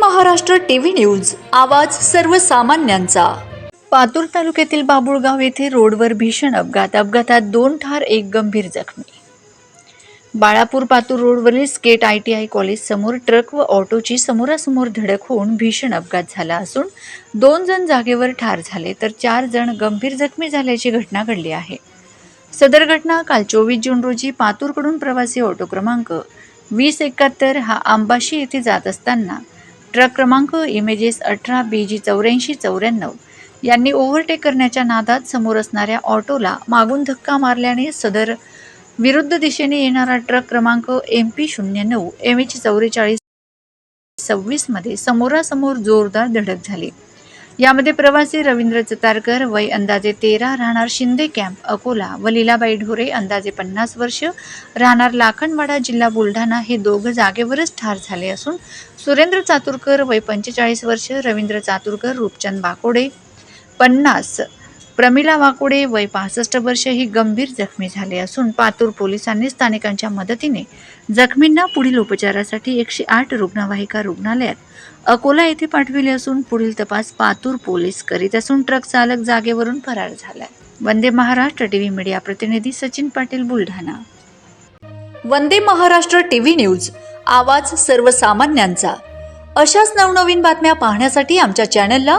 Maharashtra TV news आवाज सर्वसामान्यांचा. पातूर तालुक्यातील बाबुळगाव येथे रोडवर भीषण अपघात अपघातात दोन ठार एक गंभीर जखमी. बाळापूर पातूर रोडवरील स्केट आय टी आय कॉलेज समोर ट्रक व ऑटोची समोरासमोर धडक होऊन भीषण अपघात झाला असून दोन जण जागेवर ठार झाले तर चार जण गंभीर जखमी झाल्याची घटना घडली आहे. सदर घटना काल चोवीस जून रोजी पातूरकडून प्रवासी ऑटो क्रमांक वीस एकाहत्तर हा आंबाशी येथे जात असताना ट्रक क्रमांक इमेजेस अठरा बी जी चौऱ्याऐंशी चौऱ्याण्णव. यांनी ओव्हरटेक करण्याच्या नादात समोर असणाऱ्या ऑटोला मागून धक्का मारल्याने सदर विरुद्ध दिशेने येणारा ट्रक क्रमांक एम पी शून्य नऊ एम एच चौवेचाळीस सव्वीसमध्ये समोरासमोर जोरदार धडक झाली. यामध्ये प्रवासी रवींद्र चतारकर वय अंदाजे तेरा राहणार शिंदे कॅम्प अकोला. व लीलाबाई ढोरे अंदाजे पन्नास वर्ष. राहणार लाखनवाडा जिल्हा बुलढाणा हे दोघं जागेवरच ठार झाले असून सुरेंद्र चातुरकर वय पंचेचाळीस वर्ष रवींद्र चातुरकर रूपचंद बाकोडे पन्नास. प्रमिला वाकुडे वय पासष्ट वर्ष ही गंभीर जखमी झाले असून पातूर पोलिसांनी स्थानिकांच्या मदतीने जखमींना पुढील उपचारासाठी एकशे आठ रुग्णवाहिका रुग्णालयात अकोला येथे पाठविले असून पुढील तपास पातूर पोलीस करीत असून ट्रक चालक जागेवरून फरार झालाय. वंदे महाराष्ट्र टीव्ही मीडिया प्रतिनिधी सचिन पाटील बुलढाणा. वंदे महाराष्ट्र टीव्ही न्यूज आवाज सर्वसामान्यांचा. अशाच नवनवीन बातम्या पाहण्यासाठी आमच्या चॅनलला